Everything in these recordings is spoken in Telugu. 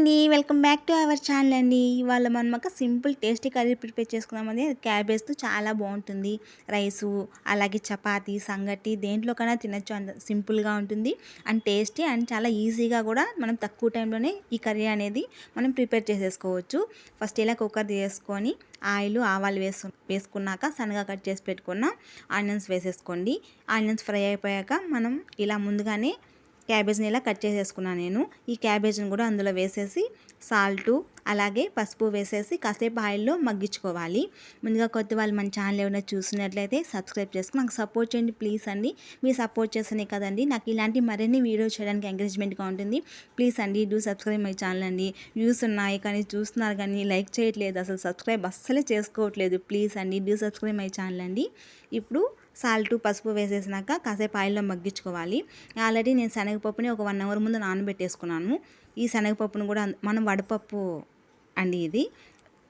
అండి welcome back to our channel అండి. ఇవాళ మనం ఒక సింపుల్ టేస్టీ కర్రీ ప్రిపేర్ చేసుకున్నామండి క్యాబేజ్తో చాలా బాగుంటుంది. రైసు అలాగే చపాతీ సంగటి దేంట్లోకైనా తినచ్చు అంత సింపుల్గా ఉంటుంది. అండ్ టేస్టీ అండ్ చాలా ఈజీగా కూడా మనం తక్కువ టైంలోనే ఈ కర్రీ అనేది మనం ప్రిపేర్ చేసేసుకోవచ్చు. ఫస్ట్ ఇలా కుక్కర్ తీసుకొని ఆయిల్ ఆవాలు వేసు వేసుకున్నాక సన్నగా కట్ చేసి పెట్టుకున్న ఆనియన్స్ వేసేసుకోండి. ఆనియన్స్ ఫ్రై అయిపోయాక మనం ఇలా ముందుగానే క్యాబేజ్ని ఇలా కట్ చేసేసుకున్నాను నేను. ఈ క్యాబేజ్ని కూడా అందులో వేసేసి సాల్టు అలాగే పసుపు వేసేసి కాసేపు ఆయిల్లో మగ్గించుకోవాలి. ముందుగా కొత్త వాళ్ళు మన ఛానల్ ఏమైనా చూసినట్లయితే సబ్స్క్రైబ్ చేసుకుని నాకు సపోర్ట్ చేయండి ప్లీజ్ అండి. మీరు సపోర్ట్ చేస్తేనే కదండి. నాకు ఇలాంటి మరిన్ని వీడియో చేయడానికి ఎంకరేజ్మెంట్గా ఉంటుంది. ప్లీజ్ అండి డూ సబ్స్క్రైబ్ మై ఛానల్ అండి. వ్యూస్ ఉన్నాయి కానీ చూస్తున్నారు కానీ లైక్ చేయట్లేదు. అసలు సబ్స్క్రైబ్ అస్సలే చేసుకోవట్లేదు. ప్లీజ్ అండి డూ సబ్స్క్రైబ్ మై ఛానల్ అండి. ఇప్పుడు సాల్ట్ పసుపు వేసేసినాక కాసేపు ఆయిల్లో మగ్గించుకోవాలి. ఆల్రెడీ నేను శనగపప్పుని ఒక వన్ అవర్ ముందు నానబెట్టేసుకున్నాను. ఈ శనగపప్పును కూడా మనం వడపప్పు అండి ఇది.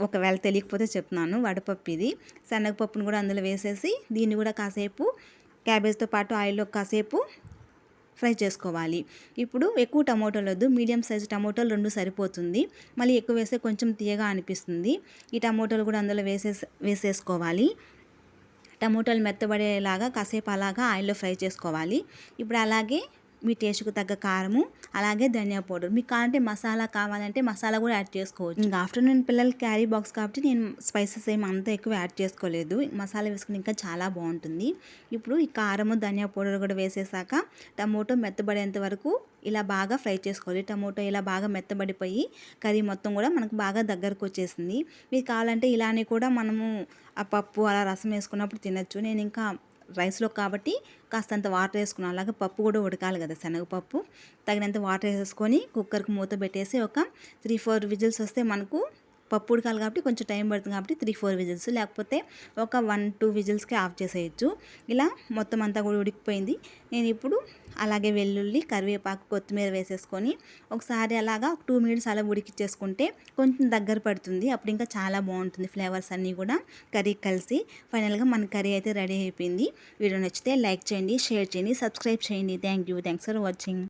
ఒకవేళ తెలియకపోతే చెప్తున్నాను వడపప్పు ఇది. శనగపప్పును కూడా అందులో వేసేసి దీన్ని కూడా కాసేపు క్యాబేజ్తో పాటు ఆయిల్లో కాసేపు ఫ్రై చేసుకోవాలి. ఇప్పుడు ఎక్కువ టమోటాలు వద్దు మీడియం సైజు టమోటాలు రెండు సరిపోతుంది. మళ్ళీ ఎక్కువ వేస్తే కొంచెం తీయగా అనిపిస్తుంది. ఈ టమోటాలు కూడా అందులో వేసేసి వేసేసుకోవాలి. టమోటాలు మెత్తబడేలాగా కాసేపు అలాగా ఆయిల్లో ఫ్రై చేసుకోవాలి. ఇప్పుడు అలాగే మీ టేస్ట్కు తగ్గ కారము అలాగే ధనియా పౌడర్. మీకు కావాలంటే మసాలా కావాలంటే మసాలా కూడా యాడ్ చేసుకోవచ్చు. ఇంకా ఆఫ్టర్నూన్ పిల్లలు క్యారీ బాక్స్ కాబట్టి నేను స్పైసెస్ ఏమి అంత ఎక్కువ యాడ్ చేసుకోలేదు. మసాలా వేసుకుని ఇంకా చాలా బాగుంటుంది. ఇప్పుడు ఈ కారము ధనియా పౌడర్ కూడా వేసేసాక టమోటో మెత్తబడేంత వరకు ఇలా బాగా ఫ్రై చేసుకోవాలి. టమోటో ఇలా బాగా మెత్తబడిపోయి కర్రీ మొత్తం కూడా మనకు బాగా దగ్గరకు వచ్చేసింది. మీకు కావాలంటే ఇలానే కూడా మనము ఆ పప్పు అలా రసం వేసుకున్నప్పుడు తినచ్చు. నేను ఇంకా రైస్లో కాబట్టి కాస్తంత వాటర్ వేసుకున్నాం అలాగే పప్పు కూడా ఉడకాలి కదా శనగపప్పు. తగినంత వాటర్ వేసేసుకొని కుక్కర్కి మూత పెట్టేసి ఒక త్రీ ఫోర్ విజిల్స్ వస్తే మనకు పప్పు ఉడకాలి కాబట్టి కొంచెం టైం పడుతుంది కాబట్టి త్రీ ఫోర్ విజిల్స్. లేకపోతే ఒక వన్ టూ విజిల్స్కి ఆఫ్ చేసేయచ్చు. ఇలా మొత్తం అంతా కూడా ఉడికిపోయింది. నేను ఇప్పుడు అలాగే వెల్లుల్లి కరివేపాకు కొత్తిమీర వేసేసుకొని ఒకసారి అలాగా టూ మినిట్స్ అలా ఉడికిచ్చేసుకుంటే కొంచెం దగ్గర పడుతుంది. అప్పుడు ఇంకా చాలా బాగుంటుంది ఫ్లేవర్స్ అన్నీ కూడా. కర్రీ కలిసి ఫైనల్గా మన కర్రీ అయితే రెడీ అయిపోయింది. వీడియో నచ్చితే లైక్ చేయండి షేర్ చేయండి సబ్స్క్రైబ్ చేయండి. Thank you. Thanks for watching.